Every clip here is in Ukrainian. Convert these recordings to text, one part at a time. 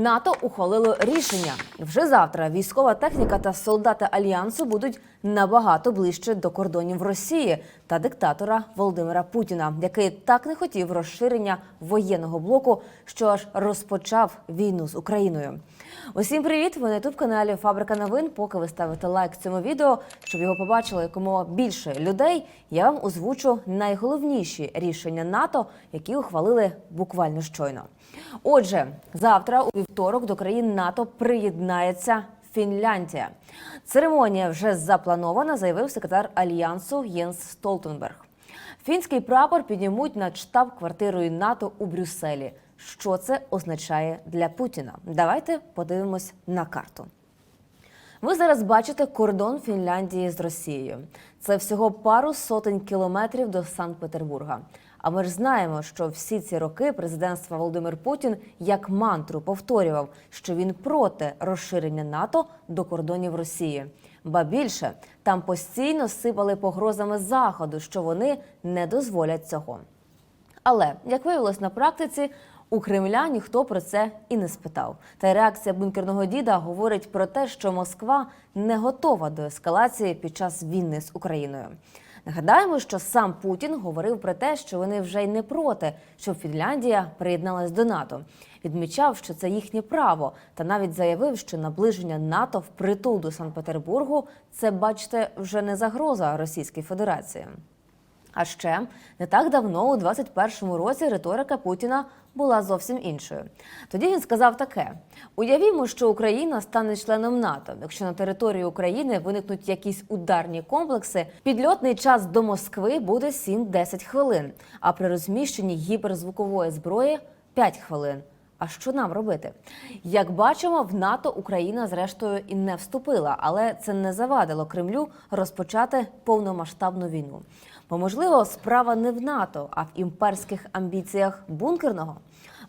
НАТО ухвалило рішення. Вже завтра військова техніка та солдати альянсу будуть набагато ближче до кордонів Росії та диктатора Володимира Путіна, який так не хотів розширення воєнного блоку, що аж розпочав війну з Україною. Усім привіт! Ви на ютуб каналі Фабрика новин. Поки ви ставите лайк цьому відео, щоб його побачило якомога більше людей. Я вам озвучу найголовніші рішення НАТО, які ухвалили буквально щойно. Отже, завтра у вівторок до країн НАТО приєднається Фінляндія. Церемонія вже запланована, заявив секретар альянсу Єнс Столтенберг. Фінський прапор піднімуть над штаб-квартирою НАТО у Брюсселі. Що це означає для Путіна? Давайте подивимось на карту. Ви зараз бачите кордон Фінляндії з Росією. Це всього пару сотень кілометрів до Санкт-Петербурга. А ми ж знаємо, що всі ці роки президентства Володимир Путін як мантру повторював, що він проти розширення НАТО до кордонів Росії. Ба більше там постійно сипали погрозами заходу, що вони не дозволять цього. Але як виявилось на практиці, у Кремля ніхто про це і не спитав. Та реакція бункерного діда говорить про те, що Москва не готова до ескалації під час війни з Україною. Нагадаємо, що сам Путін говорив про те, що вони вже й не проти, щоб Фінляндія приєдналась до НАТО. Відмічав, що це їхнє право, та навіть заявив, що наближення НАТО в притул до Санкт-Петербургу це, бачите, вже не загроза Російській Федерації. А ще не так давно, у 21-му році, риторика Путіна була зовсім іншою. Тоді він сказав таке: уявімо, що Україна стане членом НАТО. Якщо на території України виникнуть якісь ударні комплекси, підльотний час до Москви буде 7-10 хвилин, а при розміщенні гіперзвукової зброї 5 хвилин. А що нам робити? Як бачимо, в НАТО Україна зрештою і не вступила, але це не завадило Кремлю розпочати повномасштабну війну. Бо, можливо, справа не в НАТО, а в імперських амбіціях бункерного.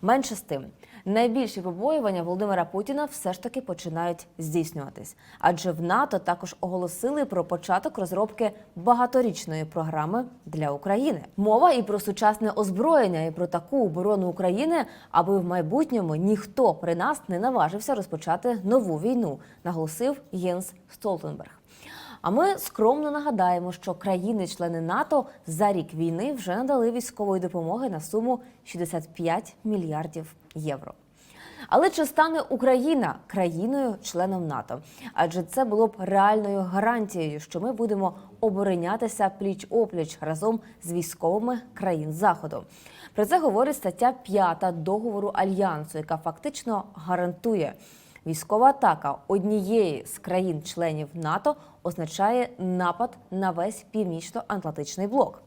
Менше з тим, найбільші побоювання Володимира Путіна все ж таки починають здійснюватись, адже в НАТО також оголосили про початок розробки багаторічної програми для України. Мова і про сучасне озброєння, і про таку оборону України, аби в майбутньому ніхто при нас не наважився розпочати нову війну, наголосив Єнс Столтенберг. А ми скромно нагадаємо, що країни-члени НАТО за рік війни вже надали військової допомоги на суму 65 мільярдів євро. Але чи стане Україна країною-членом НАТО? Адже це було б реальною гарантією, що ми будемо оборонятися пліч опліч разом з військовими країн Заходу. Про це говорить стаття 5 договору альянсу, яка фактично гарантує. Військова атака однієї з країн-членів НАТО означає напад на весь північно-атлантичний блок.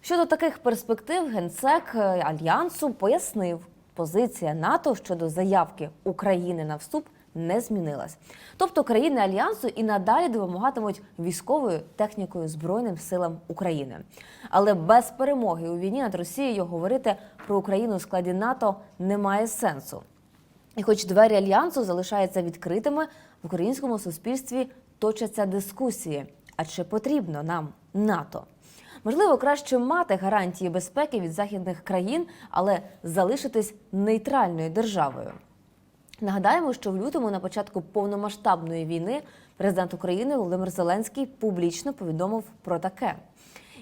Щодо таких перспектив, генсек е, альянсу пояснив, позиція НАТО щодо заявки України на вступ не змінилась. Тобто країни альянсу і надалі допомагатимуть військовою технікою збройним силам України. Але без перемоги у війні над Росією говорити про Україну у складі НАТО немає сенсу. І хоч двері альянсу залишаються відкритими, в українському суспільстві точаться дискусії. А чи потрібно нам НАТО? Можливо, краще мати гарантії безпеки від західних країн, але залишитись нейтральною державою. Нагадаємо, що в лютому, на початку повномасштабної війни, президент України Володимир Зеленський публічно повідомив про таке.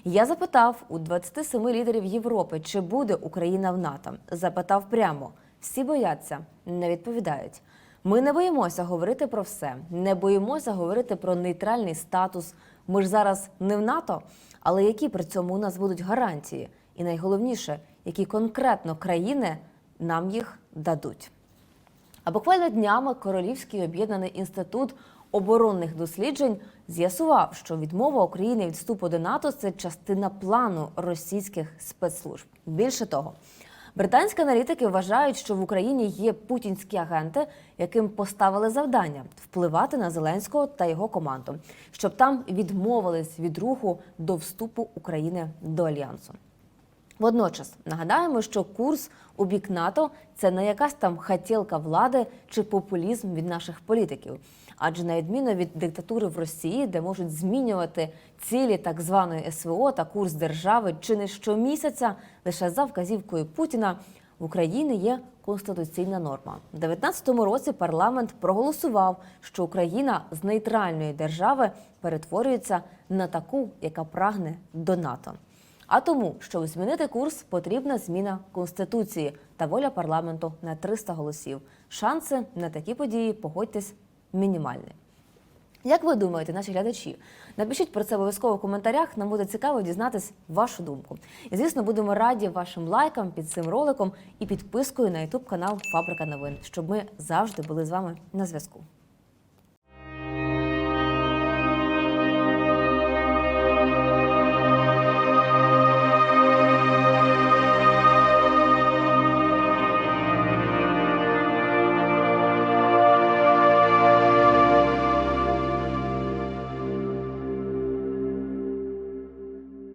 Я запитав у 27 лідерів Європи, чи буде Україна в НАТО. Запитав прямо. Всі бояться, не відповідають. Ми не боїмося говорити про все, не боїмося говорити про нейтральний статус. Ми ж зараз не в НАТО, але які при цьому у нас будуть гарантії? І найголовніше, які конкретно країни нам їх дадуть. А буквально днями Королівський об'єднаний інститут оборонних досліджень з'ясував, що відмова України від вступу до НАТО це частина плану російських спецслужб. Більше того, британські аналітики вважають, що в Україні є путінські агенти, яким поставили завдання впливати на Зеленського та його команду, щоб там відмовились від руху до вступу України до альянсу. Водночас нагадаємо, що курс у бік НАТО це не якась там хотілка влади чи популізм від наших політиків. Адже на відміну від диктатури в Росії, де можуть змінювати цілі так званої СВО та курс держави чи не щомісяця лише за вказівкою Путіна, В Україні є конституційна норма. У 19-му році парламент проголосував, що Україна з нейтральної держави перетворюється на таку, яка прагне до НАТО. А тому, щоб змінити курс, потрібна зміна конституції та воля парламенту на 300 голосів. Шанси на такі події, погодьтесь, мінімальні. Як ви думаєте, наші глядачі? Напишіть про це обов'язково в коментарях. Нам буде цікаво дізнатись вашу думку. І звісно, будемо раді вашим лайкам під цим роликом і підпискою на YouTube канал Фабрика новин, щоб ми завжди були з вами на зв'язку.